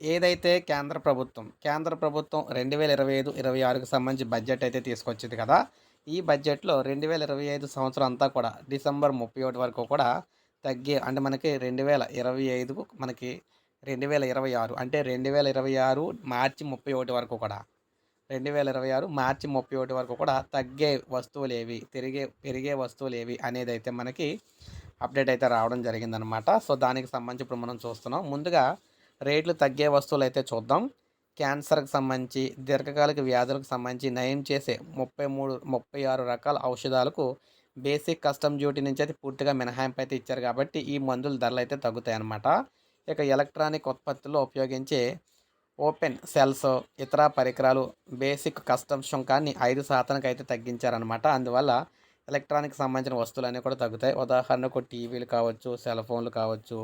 ఏదైతే కేంద్ర ప్రభుత్వం కేంద్ర ప్రభుత్వం రెండు వేల ఇరవై ఐదు ఇరవై ఆరుకు సంబంధించి బడ్జెట్ అయితే తీసుకొచ్చింది కదా ఈ బడ్జెట్లో రెండు వేల ఇరవై ఐదు సంవత్సరం అంతా కూడా డిసెంబర్ ముప్పై ఒకటి వరకు కూడా తగ్గే అంటే మనకి రెండు వేల ఇరవై ఐదుకు మనకి రెండు వేల ఇరవై ఆరు అంటే రెండు వేల ఇరవై ఆరు మార్చి ముప్పై ఒకటి వరకు కూడా రెండు వేల ఇరవై ఆరు మార్చి ముప్పై ఒకటి వరకు కూడా తగ్గే వస్తువులు ఏవి తిరిగే పెరిగే వస్తువులు ఏవి అనేది అయితే మనకి అప్డేట్ అయితే రావడం జరిగిందనమాట సో దానికి సంబంధించి ఇప్పుడు మనం చూస్తున్నాం. ముందుగా రేట్లు తగ్గే వస్తువులు అయితే చూద్దాం. క్యాన్సర్కి సంబంధించి దీర్ఘకాలిక వ్యాధులకు సంబంధించి నయం చేసే ముప్పై మూడు ముప్పై ఆరు రకాల ఔషధాలకు బేసిక్ కస్టమ్ డ్యూటీ నుంచి అయితే పూర్తిగా మినహాయింపు అయితే ఇచ్చారు కాబట్టి ఈ మందుల ధరలు అయితే తగ్గుతాయన్నమాట. ఇక ఎలక్ట్రానిక్ ఉత్పత్తుల్లో ఉపయోగించే ఓపెన్ సెల్స్ ఇతర పరికరాలు బేసిక్ కస్టమ్ సుంకాన్ని ఐదు శాతానికి అయితే తగ్గించారనమాట అందువల్ల ఎలక్ట్రానిక్ సంబంధించిన వస్తువులన్నీ కూడా తగ్గుతాయి. ఉదాహరణకు టీవీలు కావచ్చు సెల్ ఫోన్లు కావచ్చు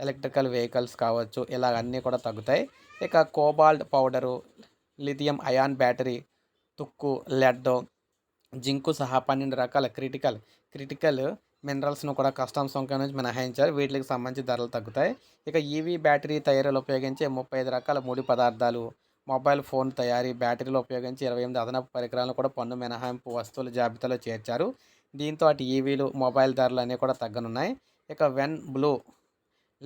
ఎలక్ట్రికల్ వెహికల్స్ కావచ్చు ఇలా అన్నీ కూడా తగ్గుతాయి. ఇక cobalt powder lithium ion battery తుక్కు లెడ్ జింకు సహా పన్నెండు రకాల క్రిటికల్ క్రిటికల్ మినరల్స్ను కూడా కస్టమ్స్ సంఖ్య నుంచి మినహాయించారు. వీటికి సంబంధించి ధరలు తగ్గుతాయి. ఇక ఈవీ బ్యాటరీ తయారీలు ఉపయోగించే ముప్పై ఐదు రకాల ముడి పదార్థాలు మొబైల్ ఫోన్ తయారీ బ్యాటరీలు ఉపయోగించి ఇరవై ఎనిమిది అదనపు పరికరాలను కూడా పన్ను మినహాయింపు వస్తువుల జాబితాలో చేర్చారు. దీంతో అటు ఈవీలు మొబైల్ ధరలు అన్నీ కూడా తగ్గనున్నాయి. ఇక వెన్ బ్లూ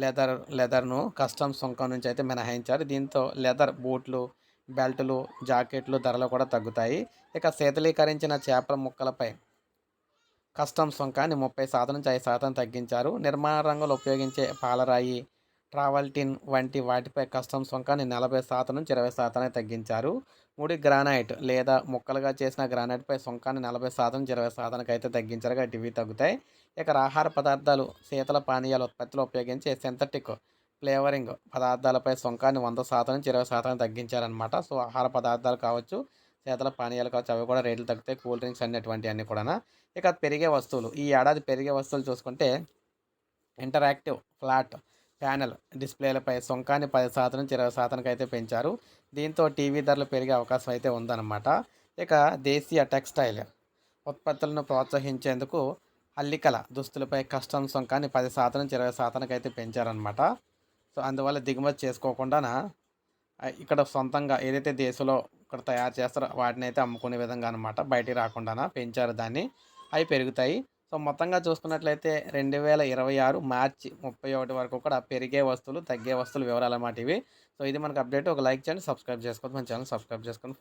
లెదర్ లెదర్ను కస్టమ్స్ సుంకం నుంచి అయితే మినహాయించారు. దీంతో లెదర్ బూట్లు బెల్టులు జాకెట్లు ధరలు కూడా తగ్గుతాయి. ఇక శీతలీకరించిన చేపల ముక్కలపై కస్టమ్ సుంకాన్ని ముప్పై శాతం నుంచి ఐదు శాతం తగ్గించారు. నిర్మాణ రంగంలో ఉపయోగించే పాలరాయి ట్రావల్టిన్ వంటి వాటిపై కస్టమ్ సుంకాన్ని నలభై శాతం నుంచి ఇరవై శాతానికి తగ్గించారు. ముడి గ్రానైట్ లేదా ముక్కలుగా చేసిన గ్రానైట్పై సుంకాన్ని నలభై శాతం నుంచి ఇరవై శాతానికి అయితే తగ్గించారు. కాబట్టి ఇవి తగ్గుతాయి. ఇక ఆహార పదార్థాలు శీతల పానీయాల ఉత్పత్తిలో ఉపయోగించే సింథటిక్ ఫ్లేవరింగ్ పదార్థాలపై సుంకాన్ని వంద శాతం నుంచి ఇరవై శాతానికి తగ్గించారనమాట సో ఆహార పదార్థాలు కావచ్చు శీతల పానీయాలు కావచ్చు అవి కూడా రేట్లు తగ్గుతాయి. కూల్ డ్రింక్స్ అనేటువంటి అన్నీ కూడా ఇక పెరిగే వస్తువులు ఈ ఏడాది పెరిగే వస్తువులు చూసుకుంటే ఇంటరాక్టివ్ ఫ్లాట్ ప్యానెల్ డిస్ప్లేలపై సొంకాన్ని పది శాతం నుంచి ఇరవై శాతానికి అయితే పెంచారు. దీంతో టీవీ ధరలు పెరిగే అవకాశం అయితే ఉందన్నమాట. ఇక దేశీయ టెక్స్టైల్ ఉత్పత్తులను ప్రోత్సహించేందుకు అల్లికల దుస్తులపై కస్టమ్ సొంకాన్ని పది శాతం నుంచి ఇరవై శాతానికి అయితే పెంచారనమాట సో అందువల్ల దిగుమతి చేసుకోకుండా ఇక్కడ సొంతంగా ఏదైతే దేశంలో ఇక్కడ తయారు చేస్తారో వాటిని అయితే అమ్ముకునే విధంగా అనమాట బయటికి రాకుండా పెంచారు దాన్ని. అవి పెరుగుతాయి. సో మొత్తంగా చూసుకున్నట్లయితే రెండు వేల ఇరవై ఆరు మార్చి ముప్పై ఒకటి వరకు కూడా పెరిగే వస్తువులు తగ్గే వస్తువులు వివరాలు అన్నమాట ఇవి. సో ఇది మనకు అప్డేట్. ఒక లైక్ చేయండి సబ్స్క్రైబ్ చేసుకోండి మన ఛానల్ సబ్స్క్రైబ్ చేసుకొని